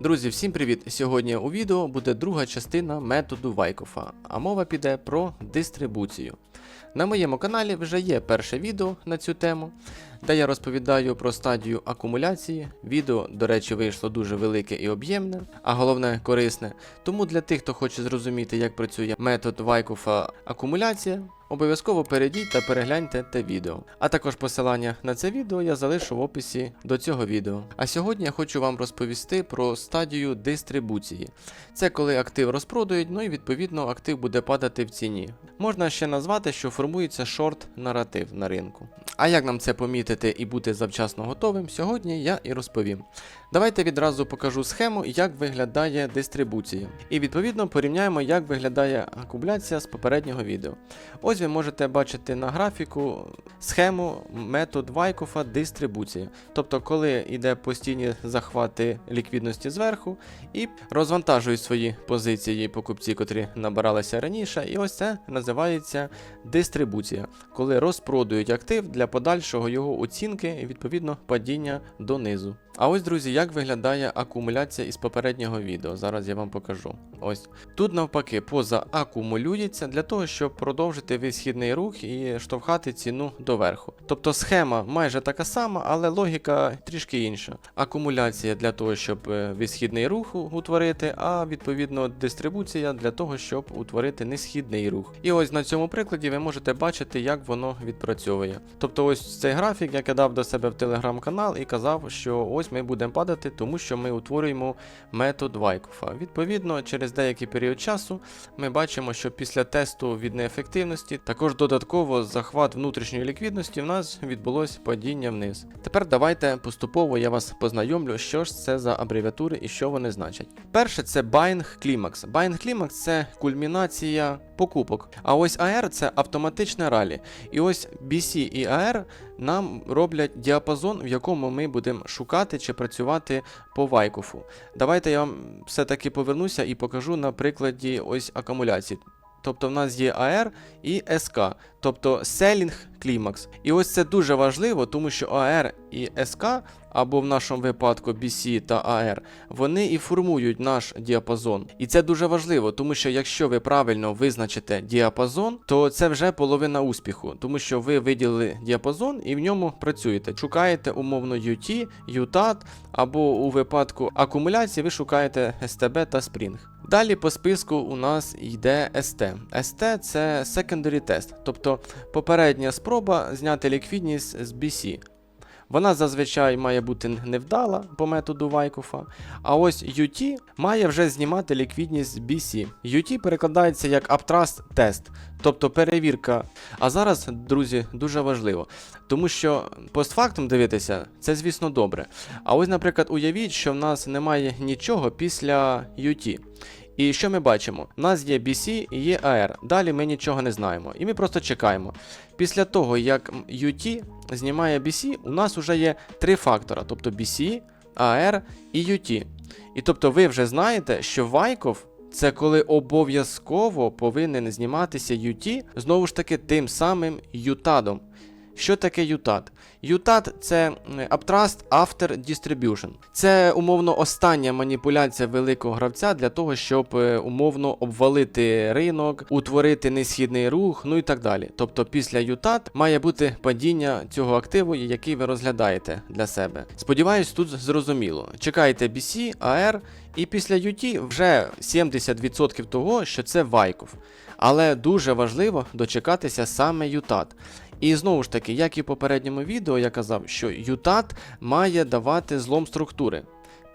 Друзі, всім привіт! Сьогодні у відео буде друга частина методу Вайкофа, а мова піде про дистрибуцію. На моєму каналі вже є перше відео на цю тему, де я розповідаю про стадію акумуляції. Відео, до речі, вийшло дуже велике і об'ємне, а головне корисне. Тому для тих, хто хоче зрозуміти, як працює метод Вайкофа акумуляція, Обов'язково перейдіть та перегляньте те відео. А також посилання на це відео я залишу в описі до цього відео. А сьогодні я хочу вам розповісти про стадію дистрибуції. Це коли актив розпродають, ну і відповідно актив буде падати в ціні. Можна ще назвати, що формується шорт-наратив на ринку. А як нам це помітити і бути завчасно готовим, сьогодні я і розповім. Давайте відразу покажу схему, як виглядає дистрибуція. І відповідно порівняємо, як виглядає акумуляція з попереднього відео. Ось ви можете бачити на графіку схему метод Вайкофа дистрибуції. Тобто, коли йде постійні захвати ліквідності зверху і розвантажують свої позиції покупці, котрі набиралися раніше. І ось це називається дистрибуція, коли розпродають актив для подальшого його оцінки і відповідно падіння донизу. А ось, друзі, як виглядає акумуляція із попереднього відео. Зараз я вам покажу. Ось тут навпаки поза акумулюється для того, щоб продовжити висхідний рух і штовхати ціну доверху. Тобто схема майже така сама, але логіка трішки інша. Акумуляція для того, щоб е, висхідний рух утворити, а відповідно дистрибуція для того, щоб утворити несхідний рух. І ось на цьому прикладі ви можете бачити, як воно відпрацьовує. Тобто, ось цей графік я кидав до себе в телеграм-канал і казав, що ось ми будемо падати, тому що ми утворюємо метод Вайкофа. Відповідно, через деякий період часу ми бачимо, що після тесту від неефективності також додатково захват внутрішньої ліквідності в нас відбулось падіння вниз. Тепер давайте поступово я вас познайомлю, що ж це за абревіатури і що вони значать. Перше це Buying Climax. Buying Climax це кульмінація покупок. А ось AR це автоматичне ралі. І ось BC і AR нам роблять діапазон, в якому ми будемо шукати чи працювати по вайкофу. Давайте я вам все-таки повернуся і покажу на прикладі ось акумуляції. Тобто в нас є AR і SK, тобто Selling Climax. І ось це дуже важливо, тому що AR і SK, або в нашому випадку BC та AR, вони і формують наш діапазон. І це дуже важливо, тому що якщо ви правильно визначите діапазон, то це вже половина успіху, тому що ви виділили діапазон і в ньому працюєте. Шукаєте умовно UT, UTAT, або у випадку акумуляції ви шукаєте STB та Spring. Далі по списку у нас йде ST. ST це secondary test, тобто попередня спроба зняти ліквідність з BC. Вона зазвичай має бути невдала по методу Вайкофа. А ось UT має вже знімати ліквідність BC. UT перекладається як Uptrust Test, тобто перевірка. А зараз, друзі, дуже важливо, тому що постфактум дивитися це, звісно, добре. А ось, наприклад, уявіть, що в нас немає нічого після UT. І що ми бачимо? У нас є BC і є AR. Далі ми нічого не знаємо. І ми просто чекаємо. Після того, як UT знімає BC, у нас вже є три фактора: тобто BC, AR і UT. І тобто ви вже знаєте, що Вайков це коли обов'язково повинен зніматися UT, знову ж таки, тим самим ютадом. Що таке ютат? Ютат це Uptrust After Distribution. Це умовно остання маніпуляція великого гравця для того, щоб е, умовно обвалити ринок, утворити несхідний рух, ну і так далі. Тобто після ютат має бути падіння цього активу, який ви розглядаєте для себе. Сподіваюсь, тут зрозуміло. Чекайте BC, AR, і після UT вже 70% того, що це Вайков. Але дуже важливо дочекатися саме ютат. І знову ж таки, як і в попередньому відео, я казав, що ютат має давати злом структури.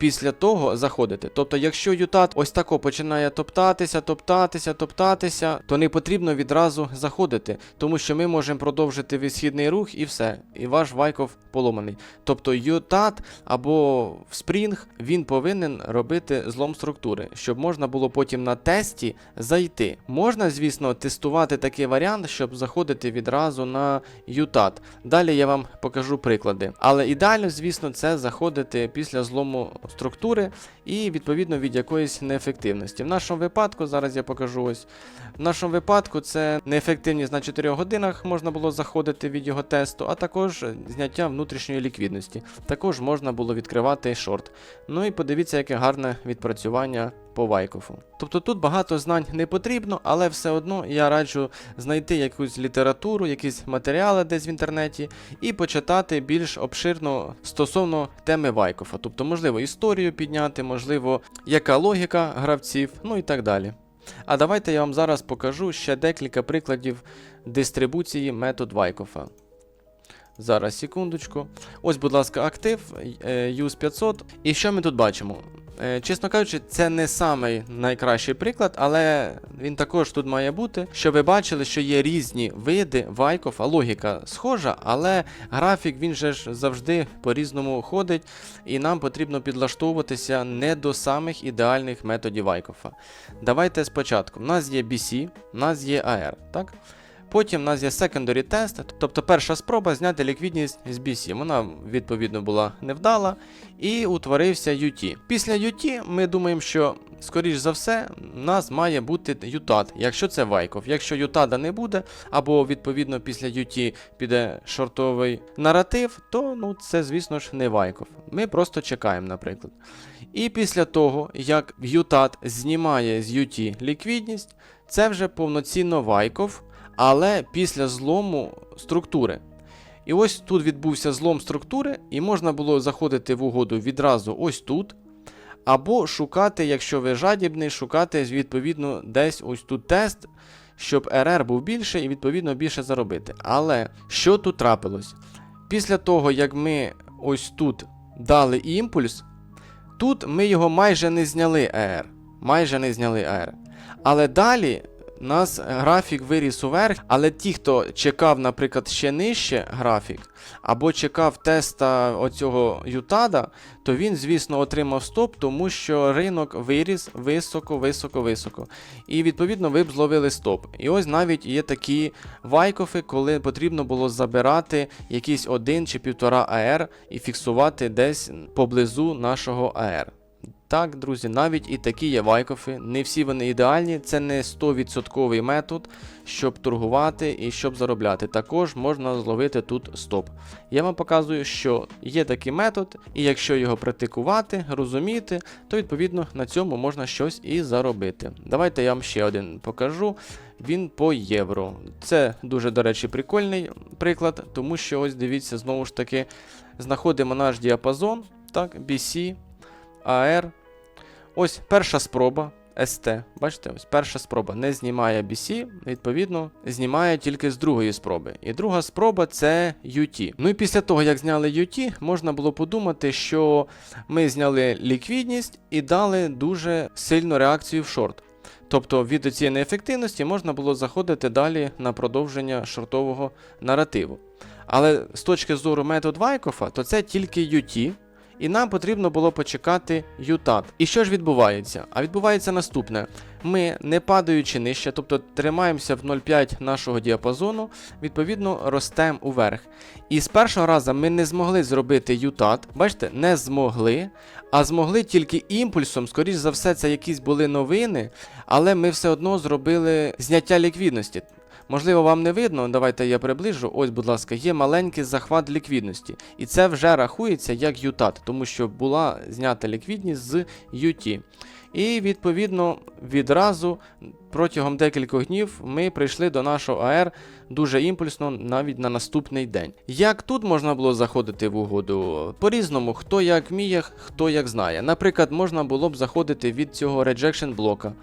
Після того заходити. Тобто, якщо ютат ось тако починає топтатися, топтатися, топтатися, то не потрібно відразу заходити, тому що ми можемо продовжити висхідний рух і все. І ваш вайков поломаний. Тобто ютат або спрінг він повинен робити злом структури, щоб можна було потім на тесті зайти. Можна, звісно, тестувати такий варіант, щоб заходити відразу на ютат. Далі я вам покажу приклади. Але ідеально, звісно, це заходити після злому структури і відповідно від якоїсь неефективності. В нашому випадку, зараз я покажу ось. В нашому випадку це неефективність на 4 годинах можна було заходити від його тесту, а також зняття внутрішньої ліквідності. Також можна було відкривати шорт. Ну і подивіться, яке гарне відпрацювання по Вайкофу. Тобто тут багато знань не потрібно, але все одно я раджу знайти якусь літературу, якісь матеріали десь в інтернеті і почитати більш обширно стосовно теми Вайкофа. Тобто, можливо, історію підняти, можливо, яка логіка гравців, ну і так далі. А давайте я вам зараз покажу ще декілька прикладів дистрибуції метод Вайкофа. Зараз, секундочку. Ось, будь ласка, актив е, use 500. І що ми тут бачимо? Е, Чесно кажучи, це не самий найкращий приклад, але він також тут має бути, щоб ви бачили, що є різні види Вайкофа, логіка схожа, але графік він же ж завжди по-різному ходить, і нам потрібно підлаштовуватися не до самих ідеальних методів Вайкофа. Давайте спочатку. У нас є BC, у нас є AR, так? Потім у нас є secondary тест, тобто перша спроба зняти ліквідність з BC. Вона відповідно була невдала і утворився UT. Після UT ми думаємо, що скоріш за все у нас має бути UTAD, якщо це Вайков. Якщо UTAD не буде, або відповідно після UT піде шортовий наратив, то ну це, звісно ж, не Вайков. Ми просто чекаємо, наприклад. І після того, як UTAD знімає з UT ліквідність, це вже повноцінно Вайков але після злому структури. І ось тут відбувся злом структури, і можна було заходити в угоду відразу ось тут. Або шукати, якщо ви жадібний, шукати відповідно десь ось тут тест, щоб РР був більше і відповідно більше заробити. Але що тут трапилось? Після того, як ми ось тут дали імпульс, тут ми його майже не зняли ЕР. Майже не зняли ЕР. Але далі нас графік виріс уверх, але ті, хто чекав, наприклад, ще нижче графік, або чекав теста оцього Ютада, то він, звісно, отримав стоп, тому що ринок виріс високо, високо, високо. І відповідно ви б зловили стоп. І ось навіть є такі вайкофи, коли потрібно було забирати якийсь один чи півтора АР і фіксувати десь поблизу нашого АР. Так, друзі, навіть і такі є вайкофи. Не всі вони ідеальні, це не 100% метод, щоб торгувати і щоб заробляти. Також можна зловити тут стоп. Я вам показую, що є такий метод, і якщо його практикувати, розуміти, то відповідно на цьому можна щось і заробити. Давайте я вам ще один покажу. Він по євро. Це дуже, до речі, прикольний приклад, тому що ось дивіться, знову ж таки, знаходимо наш діапазон, так, BC. AR. Ось перша спроба ST. Бачите, ось перша спроба не знімає BC, відповідно, знімає тільки з другої спроби. І друга спроба це UT. Ну і після того, як зняли UT, можна було подумати, що ми зняли ліквідність і дали дуже сильну реакцію в шорт. Тобто від цієї неефективності можна було заходити далі на продовження шортового наративу. Але з точки зору метод Вайкофа, то це тільки UT. І нам потрібно було почекати ютат. І що ж відбувається? А відбувається наступне: ми, не падаючи нижче, тобто тримаємося в 0,5 нашого діапазону, відповідно ростемо уверх. І з першого разу ми не змогли зробити ютат, бачите, не змогли, а змогли тільки імпульсом, скоріш за все, це якісь були новини, але ми все одно зробили зняття ліквідності. Можливо, вам не видно, давайте я приближу. Ось, будь ласка, є маленький захват ліквідності. І це вже рахується як UTAT, тому що була знята ліквідність з UT. І відповідно відразу протягом декількох днів ми прийшли до нашого АР дуже імпульсно навіть на наступний день. Як тут можна було заходити в угоду? По-різному, хто як вміє, хто як знає. Наприклад, можна було б заходити від цього rejection блока,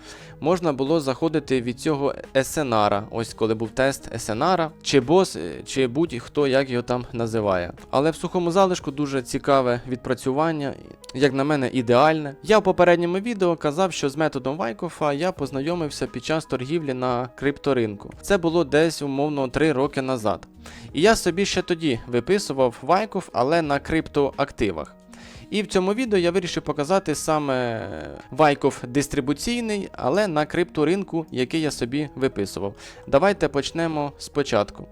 можна було заходити від цього SNR, ось коли був тест SNR, чи бос, чи будь-хто як його там називає. Але в сухому залишку дуже цікаве відпрацювання, як на мене, ідеальне. Я в попередньому відео казав, що з методом Вайкофа я познайомився під час торгівлі на крипторинку. Це було десь умовно 3 роки назад. І я собі ще тоді виписував Вайкоф, але на криптоактивах. І в цьому відео я вирішив показати саме Вайков дистрибуційний, але на крипторинку, який я собі виписував. Давайте почнемо спочатку.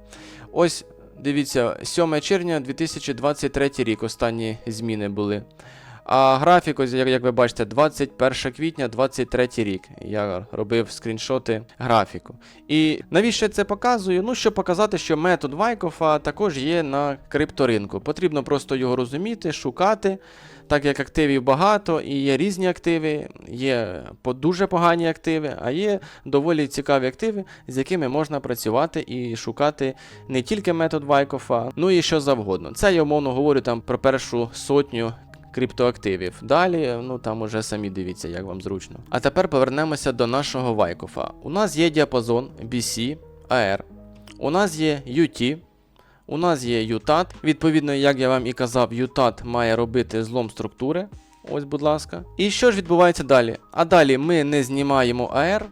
Ось дивіться, 7 червня 2023 рік останні зміни були. А графік, ось як, ви бачите, 21 квітня 23 рік. Я робив скріншоти графіку. І навіщо я це показую? Ну, щоб показати, що метод Вайкофа також є на крипторинку. Потрібно просто його розуміти, шукати. Так як активів багато, і є різні активи, є дуже погані активи, а є доволі цікаві активи, з якими можна працювати і шукати не тільки метод Вайкофа, ну і що завгодно. Це я умовно говорю там про першу сотню криптоактивів. Далі, ну там уже самі дивіться, як вам зручно. А тепер повернемося до нашого Вайкофа. У нас є діапазон BC, AR, у нас є UT, у нас є UTAT. Відповідно, як я вам і казав, UTAT має робити злом структури. Ось, будь ласка. І що ж відбувається далі? А далі ми не знімаємо AR,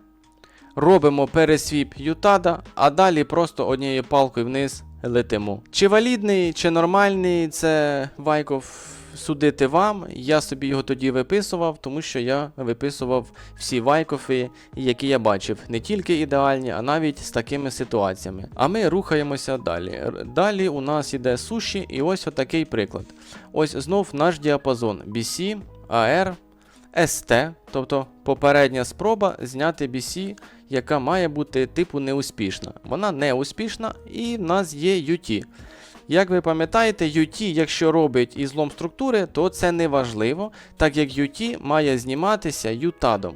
робимо пересвіп UTAD, а далі просто однією палкою вниз летимо. Чи валідний, чи нормальний, це Вайков судити вам. Я собі його тоді виписував, тому що я виписував всі вайкофи, які я бачив, не тільки ідеальні, а навіть з такими ситуаціями. А ми рухаємося далі. Далі у нас іде суші, і ось отакий приклад. Ось знов наш діапазон BC, AR, ST, тобто попередня спроба зняти BC, яка має бути типу неуспішна. Вона неуспішна, і в нас є UT. Як ви пам'ятаєте, UT, якщо робить ізлом структури, то це не важливо, так як UT має зніматися UTAD.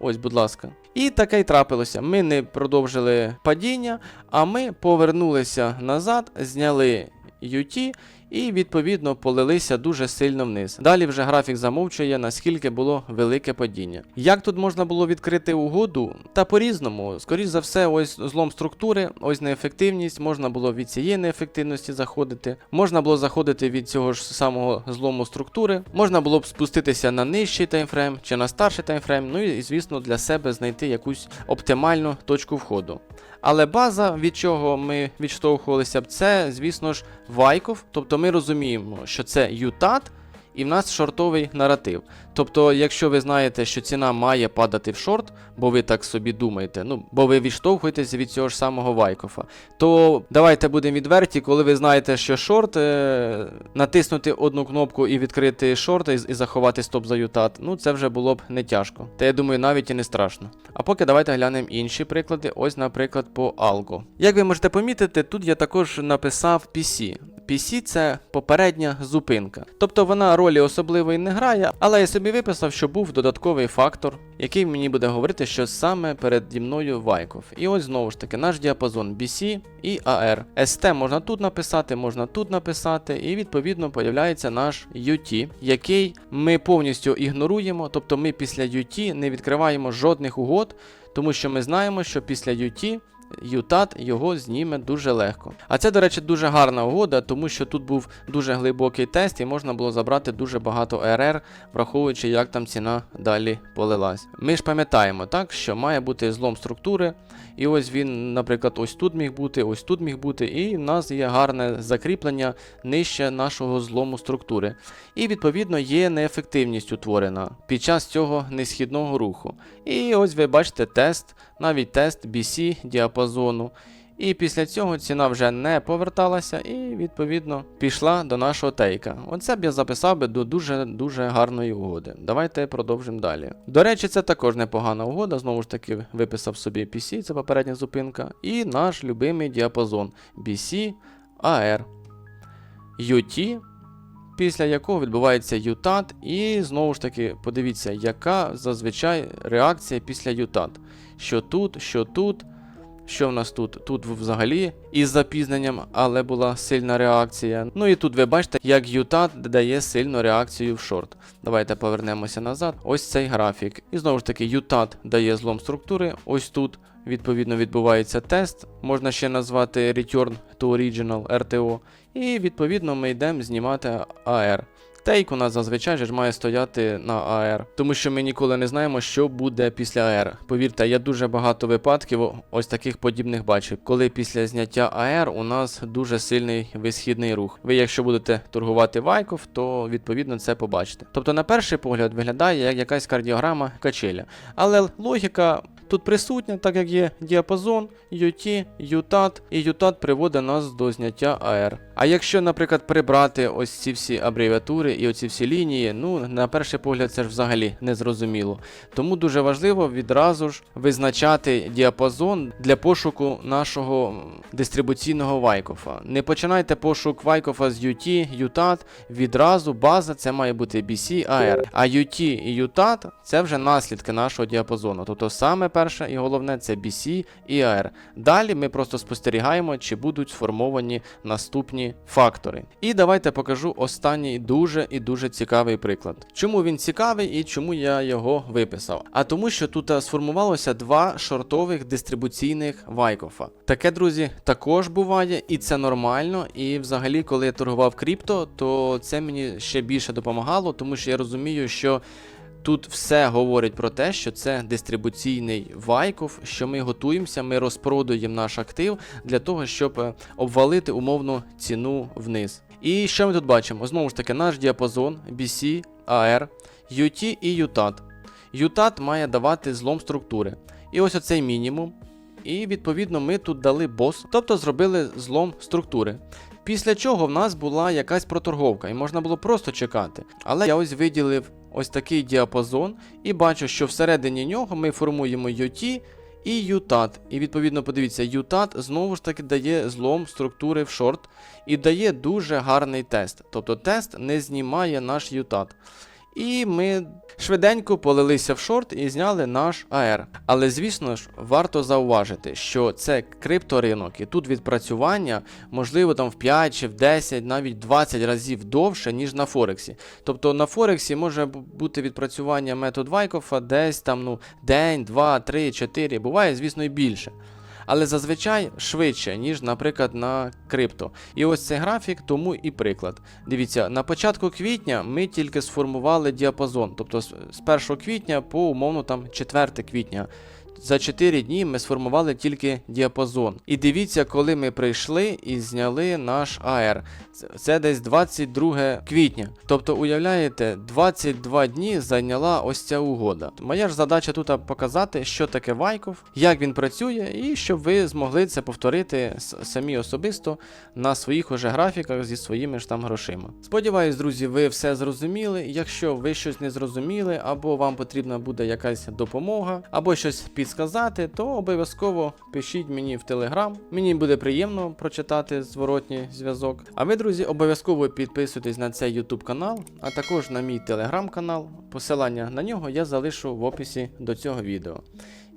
Ось, будь ласка. І таке й трапилося. Ми не продовжили падіння, а ми повернулися назад, зняли UT і відповідно полилися дуже сильно вниз. Далі вже графік замовчує, наскільки було велике падіння. Як тут можна було відкрити угоду? Та по-різному. Скоріш за все, ось злом структури, ось неефективність, можна було від цієї неефективності заходити, можна було заходити від цього ж самого злому структури, можна було б спуститися на нижчий таймфрейм чи на старший таймфрейм, ну і звісно для себе знайти якусь оптимальну точку входу. Але база, від чого ми відштовхувалися б, це, звісно ж, Вайков. Тобто ми розуміємо, що це ютат і в нас шортовий наратив. Тобто, якщо ви знаєте, що ціна має падати в шорт, бо ви так собі думаєте, ну бо ви відштовхуєтеся від цього ж самого Вайкофа, то давайте будемо відверті, коли ви знаєте, що шорт, е- натиснути одну кнопку і відкрити шорт і, і заховати стоп за ютат, ну це вже було б не тяжко. Та я думаю, навіть і не страшно. А поки давайте глянемо інші приклади. Ось, наприклад, по Algo. Як ви можете помітити, тут я також написав PC. PC це попередня зупинка. Тобто вона ролі особливої не грає, але я собі виписав, що був додатковий фактор, який мені буде говорити, що саме переді мною Вайков. І ось знову ж таки наш діапазон BC і AR. ST можна тут написати, можна тут написати, і відповідно появляється наш UT, який ми повністю ігноруємо, тобто ми після UT не відкриваємо жодних угод, тому що ми знаємо, що після UT Ютат його зніме дуже легко. А це, до речі, дуже гарна угода, тому що тут був дуже глибокий тест і можна було забрати дуже багато РР, враховуючи, як там ціна далі полилась. Ми ж пам'ятаємо, так, що має бути злом структури, і ось він, наприклад, ось тут міг бути, ось тут міг бути, і в нас є гарне закріплення нижче нашого злому структури. І відповідно є неефективність утворена під час цього несхідного руху. І ось ви бачите тест, навіть тест BC діапазону. І після цього ціна вже не поверталася і, відповідно, пішла до нашого тейка. Оце б я записав би до дуже-дуже гарної угоди. Давайте продовжимо далі. До речі, це також непогана угода. Знову ж таки, виписав собі PC, це попередня зупинка, і наш любимий діапазон BC AR. UT, після якого відбувається UTAT, і знову ж таки, подивіться, яка зазвичай реакція після UTAT. Що тут, що тут. Що в нас тут? Тут взагалі із запізненням, але була сильна реакція. Ну і тут ви бачите, як Ютат дає сильну реакцію в шорт. Давайте повернемося назад. Ось цей графік. І знову ж таки, Ютат дає злом структури. Ось тут, відповідно, відбувається тест. Можна ще назвати Return to Original RTO. І відповідно ми йдемо знімати AR. Тейк у нас зазвичай ж має стояти на AR, тому що ми ніколи не знаємо, що буде після AR. Повірте, я дуже багато випадків ось таких подібних бачив, коли після зняття AR у нас дуже сильний висхідний рух. Ви, якщо будете торгувати Вайков, то відповідно це побачите. Тобто, на перший погляд виглядає як якась кардіограма качеля. Але логіка тут присутня, так як є діапазон, UT, UTAT, і UTAT приводить нас до зняття AR. А якщо, наприклад, прибрати ось ці всі абревіатури і оці всі лінії, ну на перший погляд це ж взагалі не зрозуміло. Тому дуже важливо відразу ж визначати діапазон для пошуку нашого дистрибуційного вайкофа. Не починайте пошук вайкофа з UT, UTAT, відразу база це має бути BC, AR. А UT і UTAT це вже наслідки нашого діапазону. Тобто саме перше і головне це BC і AR. Далі ми просто спостерігаємо, чи будуть сформовані наступні фактори. І давайте покажу останній дуже і дуже цікавий приклад. Чому він цікавий і чому я його виписав? А тому, що тут е, сформувалося два шортових дистрибуційних вайкофа. Таке, друзі, також буває, і це нормально. І взагалі, коли я торгував крипто, то це мені ще більше допомагало, тому що я розумію, що. Тут все говорить про те, що це дистрибуційний вайков, що ми готуємося, ми розпродуємо наш актив для того, щоб е, обвалити умовну ціну вниз. І що ми тут бачимо? Знову ж таки, наш діапазон BC, AR, UT і UTAT. UTAT має давати злом структури. І ось оцей мінімум. І відповідно ми тут дали бос, тобто зробили злом структури. Після чого в нас була якась проторговка, і можна було просто чекати. Але я ось виділив ось такий діапазон і бачу, що всередині нього ми формуємо UT і UTAT. І відповідно, подивіться, UTAT знову ж таки дає злом структури в шорт і дає дуже гарний тест. Тобто тест не знімає наш UTAT. І ми швиденько полилися в шорт і зняли наш AR. Але звісно ж, варто зауважити, що це крипторинок, і тут відпрацювання можливо там в 5 чи в 10, навіть 20 разів довше, ніж на Форексі. Тобто на Форексі може бути відпрацювання метод Вайкофа десь там ну, день, 2, 3, 4, буває, звісно, і більше. Але зазвичай швидше, ніж, наприклад, на крипто. І ось цей графік, тому і приклад. Дивіться, на початку квітня ми тільки сформували діапазон, тобто з з 1 квітня по умовно там 4 квітня. За 4 дні ми сформували тільки діапазон. І дивіться, коли ми прийшли і зняли наш AR. Це- десь 22 квітня. Тобто, уявляєте, 22 дні зайняла ось ця угода. Моя ж задача тут показати, що таке Вайков, як він працює, і щоб ви змогли це повторити самі особисто на своїх уже графіках зі своїми ж там грошима. Сподіваюсь, друзі, ви все зрозуміли. Якщо ви щось не зрозуміли, або вам потрібна буде якась допомога, або щось підсказати, то обов'язково пишіть мені в Телеграм. Мені буде приємно прочитати зворотній зв'язок. А ви, друзі, обов'язково підписуйтесь на цей YouTube канал, а також на мій телеграм канал. Посилання на нього я залишу в описі до цього відео.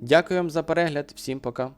Дякую вам за перегляд, всім пока.